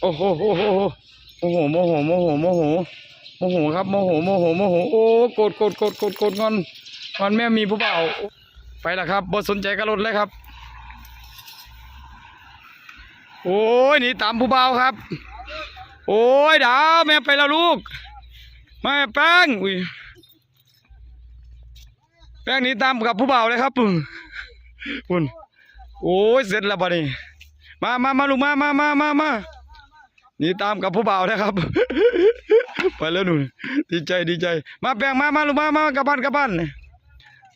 โอ้โหโอ้โหโอ้โหโมโหโมโหโมโหโมโหครับโมโหโมโหโมโหโอ้โกรธโกรธโกรธโกรธโกรธงอนงอนแม่มีผู้เบาไปละครับบ่สนใจกระรถเลยครับ โอ้ยหนี่ตามผู้เบาครับ โอ้ยดาวแม่ไปแล้วลูกแม่แป้งอุ้ยแป้งหนี่ตามกับผู้เบาเลยครับปุ่นปุ่นโอ้ยเสร็จแล้วบัดนี้มามามาลูกมามามามามา หนี่ตามกับผู้บ่าวนะครับ ไปแล้วหนูดีใจดีใจ มาแปลงมามาลูกมามากลับบ้านกลับบ้าน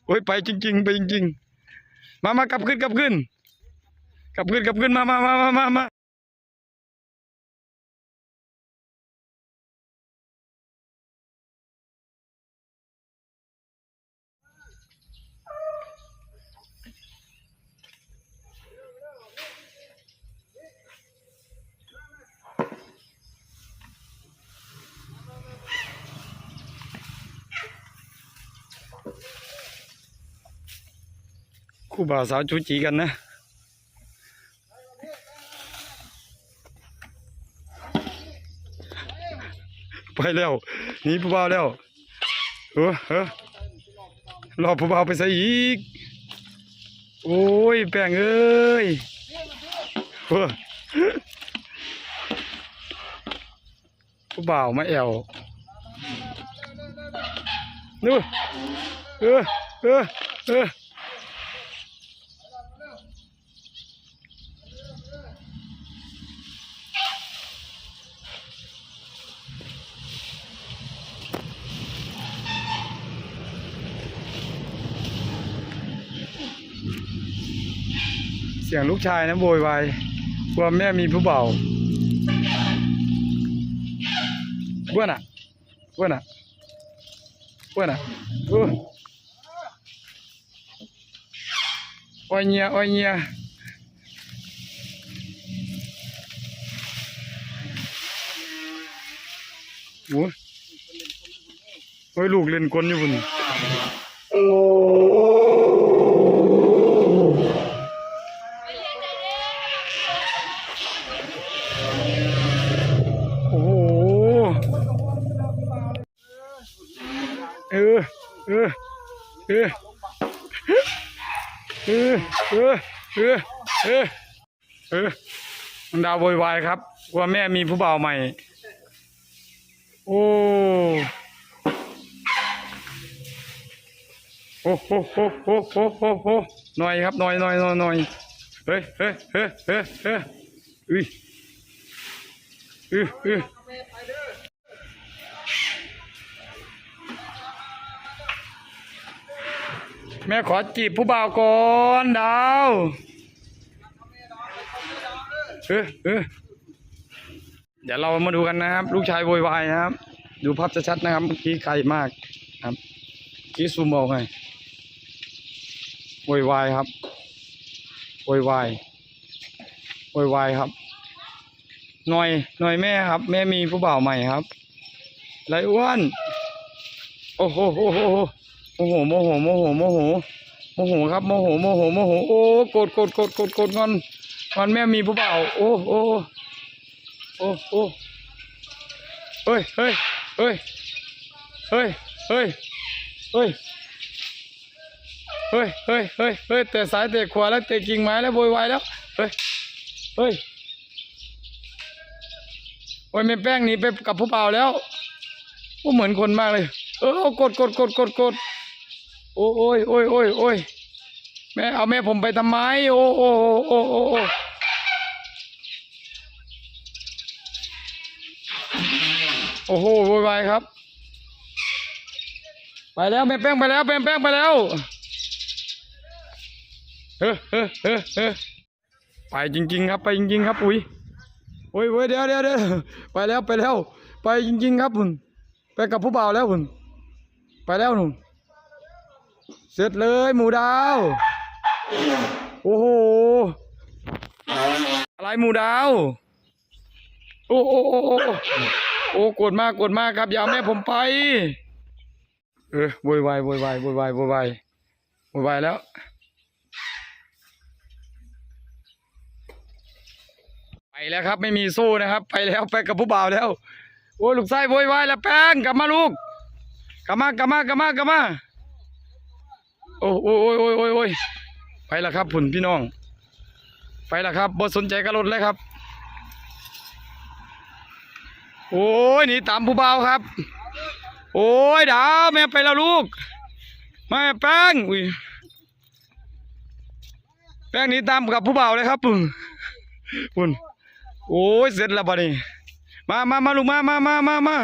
โอ้ยไปจริง ๆ ไปจริง ๆ มามากลับขึ้นกลับขึ้นกลับขึ้นกลับขึ้นมามามามามา คู่บ่าวสาวจูจีกันนะไปแล้วหนีผู้บ่าวแล้วเออเออรอผู้บ่าวไปใส่อีก โอ้ยแป้งเอ้ยเออผู้บ่าวมาแอวนู่นเออเออเออ สียงลูกชายนะโวยวายว่าแม่มีผู้เบาเพื่อนอะเพื่อนอะเพื่อนอะเอออ้อยเงียอ้อยเงียโอ้ยโอ้ยลูกเล่นกลอยู่บนโอ้โห เออเออเออเออเออเออเออเออดาวโวยวายครับว่าแม่มีผู้บ่าวใหม่ โอ้โอ้โหโหโหโหโหโหหน่อยครับหน่อยหน่อยหน่อยหน่อยเฮ้ยเฮ้ยเฮ้ยเฮ้ยเฮ้ยอุ้ยอืออือ แม่ขอจีบผู้บ่าวก่อนดาวเออเออเดี๋ยวเรามาดูกันนะครับ ลูกชายโวยวายนะครับ ดูภาพชัดๆนะครับเมื่อกี้ไกลมากครับกี้ซูมเอาไงโวยวายครับโวยวายโวยวายครับหน่อยหน่อยแม่ครับ แม่มีผู้บ่าวใหม่ครับไรอ้วนโอ้โหโอ้โห โอ้โหโมโหโมโหโมโหโมโหครับโมโหโมโหโมโหโอ้โกรธโกรธโกรธโกรธโกรธงอนงอนแม่มีผู้เบ่าโอ้โอ้โอ้โอ้เฮ้ยเฮ้ยเฮ้ยเฮ้ยเฮ้ยเฮ้ยเฮ้ยเฮ้ยเฮ้ยเฮ้ยเตะซ้ายเตะขวาแล้วเตะกิ่งไม้แล้วโวยวายแล้วเฮ้ยเฮ้ยโอ้ยแม่แป้งหนีไปกับผู้เป่าแล้วโอ้เหมือนคนมากเลย เออกดกดกดกดกด โอ้ยโอ้ยโอ้ยโอ้ยแม่เอาแม่ผมไปทำไม โอ้โอ้โอ้โอ้โอ้โอ้โหโวยวายครับ ไปแล้วแม่แป้งไปแล้วแม่แป้งไปแล้วเออเออเออเออไปจริง ๆ ครับ ไปจริง ๆ ครับ อุ้ยโอ้ยโอ้ยเดี๋ยวเดี๋ยวเดี๋ยวไปแล้วไปแล้ว ไปจริง ๆ ครับคุณไปกับผู้บ่าวแล้วคุณไปแล้วหนุ่ม เสร็จเลยหมูดาว โอ้โห อะไรหมูดาว โอ้โอ้โอ้โอ้กดมากกดมากครับ อย่าแม่ผมไป เออโวยวายโวยวายโวยวายโวยวายโวยวายแล้ว ไปแล้วครับ ไม่มีสู้นะครับ ไปแล้วไปกับผู้บ่าวแล้ว โอ้ลูกไส้โวยวายแล้วแป้งกลับมาลูกกลับมากลับมากลับมากลับมา โอ้โอ้โอ้ยโอ้ยโอ้ยโอ้ยไปแล้วครับผุนพี่น้อง ไปแล้วครับบสนใจกับรถเลยครับ โอ้ยหนี่ตามผู้เบาครับ โอ้ยดาวแม่ไปแล้วลูกแม่แป้งอุ้ยแป้งหนีตามกับผู้เบาเลยครับปุ่นปุ่นโอ้ยเสร็จแล้วบัดนี้มามามาลูกมามามามามา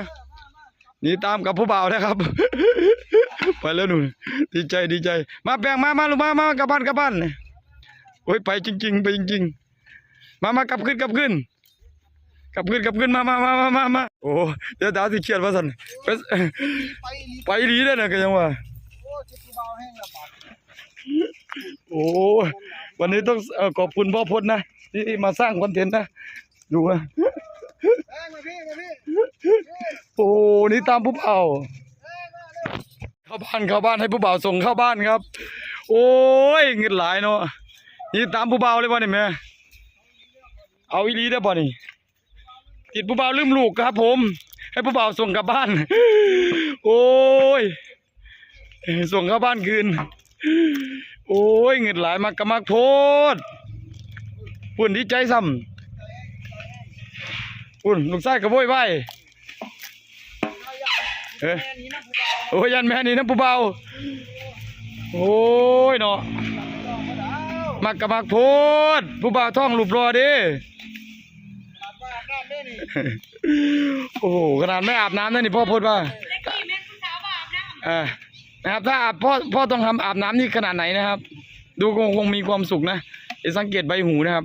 หนี่ตามกับผู้เบาวนะครับ ไปแล้วหนูดีใจดีใจ มาแป้งมามาลูกมามากลับบ้านกลับบ้านโอ้ยไปจริง ๆ ไปจริง ๆ มามากลับขึ้นกลับขึ้นกลับขึ้นกลับขึ้นมามามามามามาโอ้เดี๋ยวดาวสิเครียดว่าสันไปไปอีหลีไปดีได้อนะก็ยังว่าโอ้เจ็บที่เบาแห้งละบาดโอ้วันนี้ต้องเอ่อขอบคุณพ่อพจน์นะที่มาสร้างคอนเทนต์นะดูนะแห้งมาพี่มาพี่โอ้นี่ตามผู้บ่าวแห้งมาเร็ว เข้าบ้านเข้าบ้านให้ผู้บ่าวส่งเข้าบ้านครับ โอ้ยเงินหลายเนาะนี่ตามผู้บ่าวเลยบ่นี่แม่เอาอีหลีได้อบ่นี่ติดผู้บ่าวลืมลูกครับ ผม ให้ผู้บ่าวส่งกลับบ้าน โอ้ยส่งเข้าบ้านคืน โอ้ยเงินหลายมากกะมากโพดปุ่นดีใจซ้ำปุ่นลูกชายกระโวยไว้เอ้ย โอ้ยยันแม่นี่นะผู้เบาโอ้ยเนาะมักกะมักโพดผู้บ่าวท้องรูปรอดีโอ้โหขนาดไม่อาบน้ำนั่นนี่พ่อพูดว่าตะกี้แม่ผู้สาวว่าอาบน้ำเออนะครับถ้าอาบพ่อพ่อต้องทำอาบน้ำนี่ขนาดไหนนะครับ ดูคงคงมีความสุขนะสังเกตใบหูนะครับ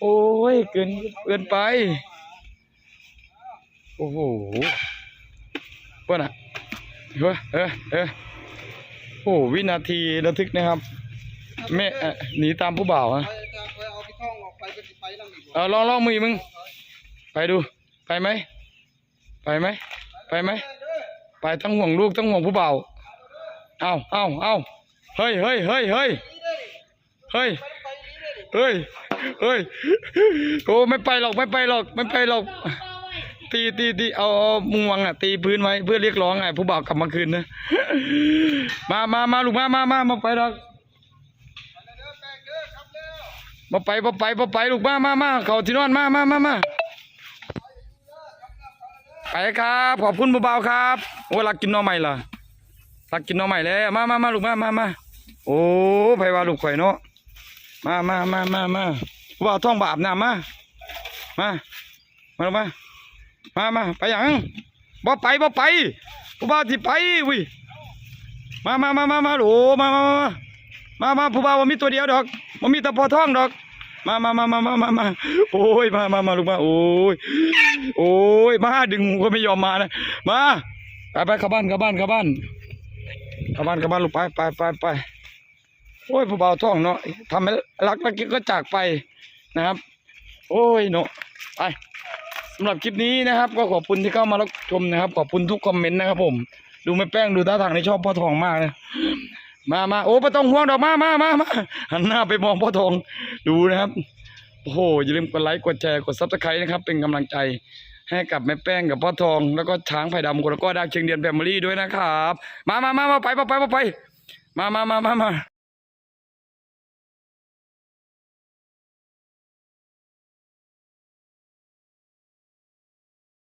โอ้ยเกินเกินไป โอ้โหเพื่อนอะ เฮ้ยเออเออโอ้วินาทีระทึกนะครับแม่เอ่อหนีตามผู้บ่าวอะไปจะไปเอาพี่ท่องออกไปก็สิไปนำอีกบ่เอาลองลองมือมึง ไปดู ไปไหม ไปไหม ไปไหม ไปทั้งห่วงลูกทั้งห่วงผู้เบาวเอาเอาเอาเฮ้ยเฮ้ยเฮ้ยเฮ้ยเฮ้ย เฮ้ย เฮ้ย โอ้ไม่ไปหรอกไม่ไปหรอกไม่ไปหรอก ตีตีตีเอาเอามุงวังอะ ตีพื้นไว้เพื่อเรียกร้องไงผู้บ่าวกลับมาคืนนะ มามามาลูกมามามามาไปหรอกมาไปมาไปมาไปลูกมามามาเขาที่นอนมามามามาไปครับขอบคุณเบาๆครับโอ้รักกินน้อใหม่ล่ะรักกินน้อใหม่แล้วมามามาลูกมามามาโอ้ไผว่าลูกข่อยเนาะมามามามามาผู้บ่าวท้องบาปน้ำมามามาลูกมา มามาไปยังบ่ไปบ่ไปผู้บ่าวที่ไปวิมามามามามาโอ้มามามามามามาผู้บ่าวมีตัวเดียวดอกมันมีแต่พอท้องดอก มามามามามามามาโอ้ยมามามาลูกมาโอ้ยโอ้ยมาดึงหูก็ไม่ยอมมานะมาไปไปเข้าบ้านเข้าบ้านเข้าบ้านเข้าบ้านเข้าบ้านลูกไปไปไปไปโอ้ยผู้บ่าวท้องเนาะทำให้รักแล้วก็จากไปนะครับ โอ้ยเนาะไป สำหรับคลิปนี้นะครับก็ขอบคุณที่เข้ามารับชมนะครับ ขอบคุณทุกคอมเมนต์นะครับผม ดูไม่แป้งดูท่าทางในชอบพ่อทองมากนะมามาโอ้ไม่ต้องห่วงดอกมามามามาหันหน้าไปมองพ่อทองดูนะครับโอ้โหอย่าลืมกดไลค์กดแชร์กดซับสไครต์นะครับ เป็นกำลังใจให้กับแม่แป้งกับพ่อทอง แล้วก็ช้างไผ่ดำคนแล้วก็ดาวเชียงเดียนแฟมิลี่ด้วยนะครับ มามามามาไปมาไปมาไปมามามามามา